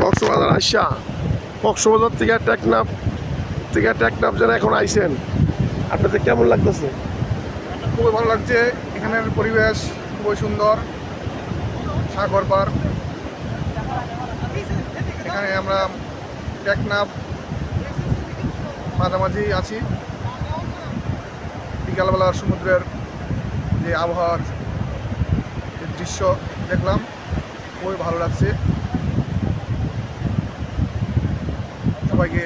কক্সবাজার আইসা। কক্সবাজার থেকে টেকনাফ থেকে টেকনাফ যেন এখন আইছেন আপনাদের কেমন লাগতেছে? খুবই ভালো লাগছে। এখানের পরিবেশ খুবই সুন্দর। সাগর পার। এখানে আমরা টেকনাফ মাঝামাঝি আছি। বিকালবেলার সমুদ্রের যে আবহাওয়ার যে দৃশ্য দেখলাম খুবই ভালো লাগছে। সবাইকে